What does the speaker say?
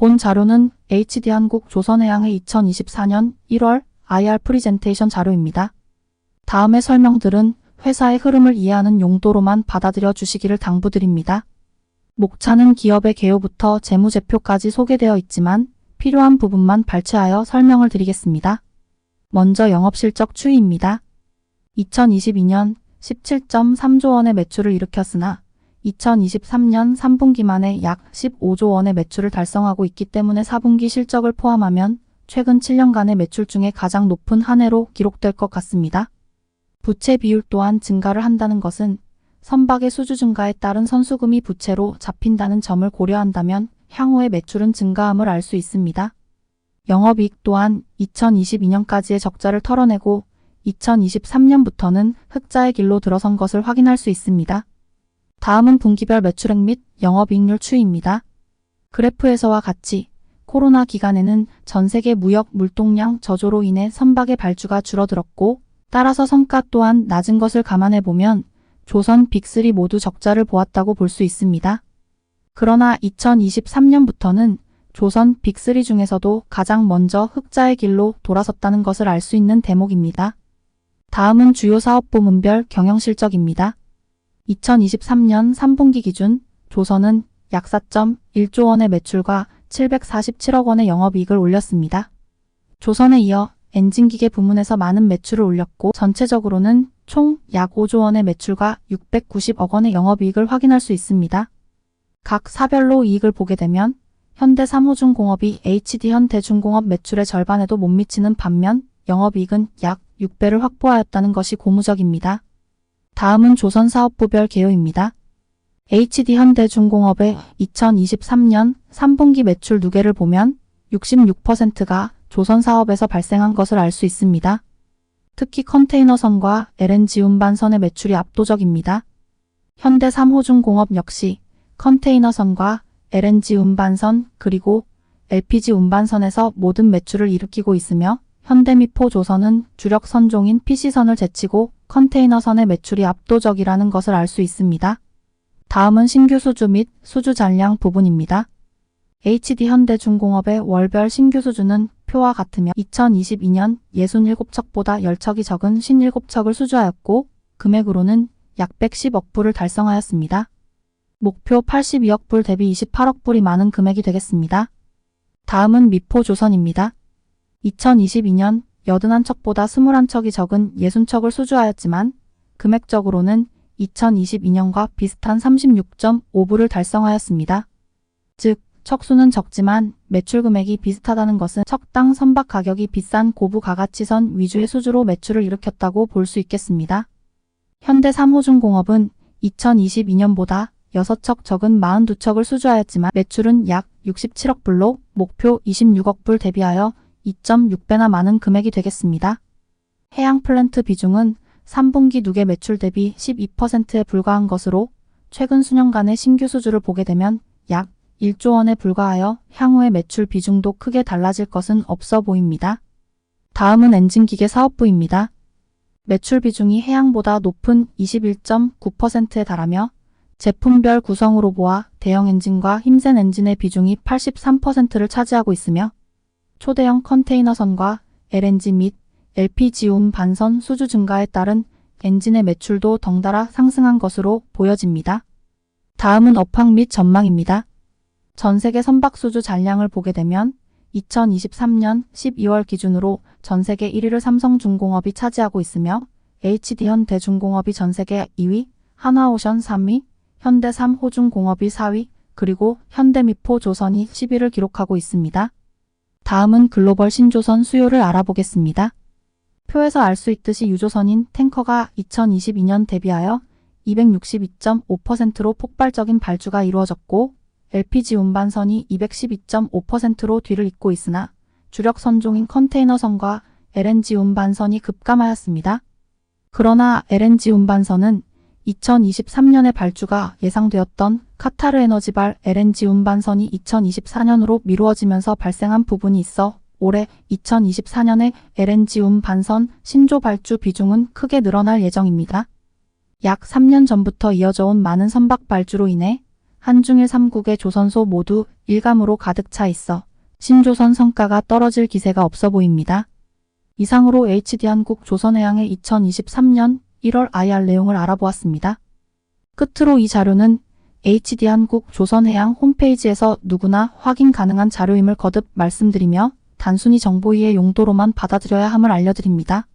본 자료는 HD한국 조선해양의 2024년 1월 IR 프리젠테이션 자료입니다. 다음의 설명들은 회사의 흐름을 이해하는 용도로만 받아들여 주시기를 당부드립니다. 목차는 기업의 개요부터 재무제표까지 소개되어 있지만 필요한 부분만 발췌하여 설명을 드리겠습니다. 먼저 영업실적 추이입니다. 2022년 17.3조 원의 매출을 일으켰으나 2023년 3분기 만에 약 15조 원의 매출을 달성하고 있기 때문에 4분기 실적을 포함하면 최근 7년간의 매출 중에 가장 높은 한 해로 기록될 것 같습니다. 부채 비율 또한 증가를 한다는 것은 선박의 수주 증가에 따른 선수금이 부채로 잡힌다는 점을 고려한다면 향후의 매출은 증가함을 알 수 있습니다. 영업이익 또한 2022년까지의 적자를 털어내고 2023년부터는 흑자의 길로 들어선 것을 확인할 수 있습니다. 다음은 분기별 매출액 및 영업이익률 추이입니다. 그래프에서와 같이 코로나 기간에는 전 세계 무역 물동량 저조로 인해 선박의 발주가 줄어들었고 따라서 성과 또한 낮은 것을 감안해 보면 조선 빅3 모두 적자를 보았다고 볼 수 있습니다. 그러나 2023년부터는 조선 빅3 중에서도 가장 먼저 흑자의 길로 돌아섰다는 것을 알 수 있는 대목입니다. 다음은 주요 사업 부문별 경영 실적입니다. 2023년 3분기 기준 조선은 약 4.1조 원의 매출과 747억 원의 영업이익을 올렸습니다. 조선에 이어 엔진기계 부문에서 많은 매출을 올렸고 전체적으로는 총 약 5조 원의 매출과 690억 원의 영업이익을 확인할 수 있습니다. 각 사별로 이익을 보게 되면 현대 3호중 공업이 HD 현대중공업 매출의 절반에도 못 미치는 반면 영업이익은 약 6배를 확보하였다는 것이 고무적입니다. 다음은 조선사업부별 개요입니다. HD 현대중공업의 2023년 3분기 매출 누계를 보면 66%가 조선사업에서 발생한 것을 알 수 있습니다. 특히 컨테이너선과 LNG 운반선의 매출이 압도적입니다. 현대 3호중공업 역시 컨테이너선과 LNG 운반선 그리고 LPG 운반선에서 모든 매출을 일으키고 있으며 현대미포 조선은 주력 선종인 PC선을 제치고 컨테이너선의 매출이 압도적이라는 것을 알 수 있습니다. 다음은 신규 수주 및 수주 잔량 부분입니다. HD 현대중공업의 월별 신규 수주는 표와 같으며 2022년 67척보다 10척이 적은 57척을 수주하였고 금액으로는 약 110억 불을 달성하였습니다. 목표 82억 불 대비 28억 불이 많은 금액이 되겠습니다. 다음은 미포조선입니다. 2022년 81 척보다 21 척이 적은 60 척을 수주하였지만 금액적으로는 2022년과 비슷한 36.5불을 달성하였습니다. 즉, 척수는 적지만 매출 금액이 비슷하다는 것은 척당 선박 가격이 비싼 고부 가가치선 위주의 수주로 매출을 일으켰다고 볼 수 있겠습니다. 현대 3호중공업은 2022년보다 6척 적은 42척을 수주하였지만 매출은 약 67억 불로 목표 26억 불 대비하여 2.6배나 많은 금액이 되겠습니다. 해양 플랜트 비중은 3분기 누계 매출 대비 12%에 불과한 것으로 최근 수년간의 신규 수주를 보게 되면 약 1조 원에 불과하여 향후의 매출 비중도 크게 달라질 것은 없어 보입니다. 다음은 엔진기계 사업부입니다. 매출 비중이 해양보다 높은 21.9%에 달하며 제품별 구성으로 보아 대형 엔진과 힘센 엔진의 비중이 83%를 차지하고 있으며 초대형 컨테이너선과 LNG 및 LPG 운 반선 수주 증가에 따른 엔진의 매출도 덩달아 상승한 것으로 보여집니다. 다음은 업황 및 전망입니다. 전 세계 선박 수주 잔량을 보게 되면 2023년 12월 기준으로 전 세계 1위를 삼성중공업이 차지하고 있으며 HD현 대중공업이 전 세계 2위, 하나오션 3위, 현대 3호중공업이 4위, 그리고 현대미포 조선이 10위를 기록하고 있습니다. 다음은 글로벌 신조선 수요를 알아보겠습니다. 표에서 알 수 있듯이 유조선인 탱커가 2022년 대비하여 262.5%로 폭발적인 발주가 이루어졌고 LPG 운반선이 212.5%로 뒤를 잇고 있으나 주력 선종인 컨테이너선과 LNG 운반선이 급감하였습니다. 그러나 LNG 운반선은 2023년에 발주가 예상되었던 카타르 에너지발 LNG 운반선이 2024년으로 미루어지면서 발생한 부분이 있어 올해 2024년에 LNG 운반선 신조 발주 비중은 크게 늘어날 예정입니다. 약 3년 전부터 이어져 온 많은 선박 발주로 인해 한중일 3국의 조선소 모두 일감으로 가득 차 있어 신조선 성과가 떨어질 기세가 없어 보입니다. 이상으로 HD한국 조선해양의 2023년 1월 IR 내용을 알아보았습니다. 끝으로 이 자료는 HD한국 조선해양 홈페이지에서 누구나 확인 가능한 자료임을 거듭 말씀드리며 단순히 정보이의 용도로만 받아들여야 함을 알려드립니다.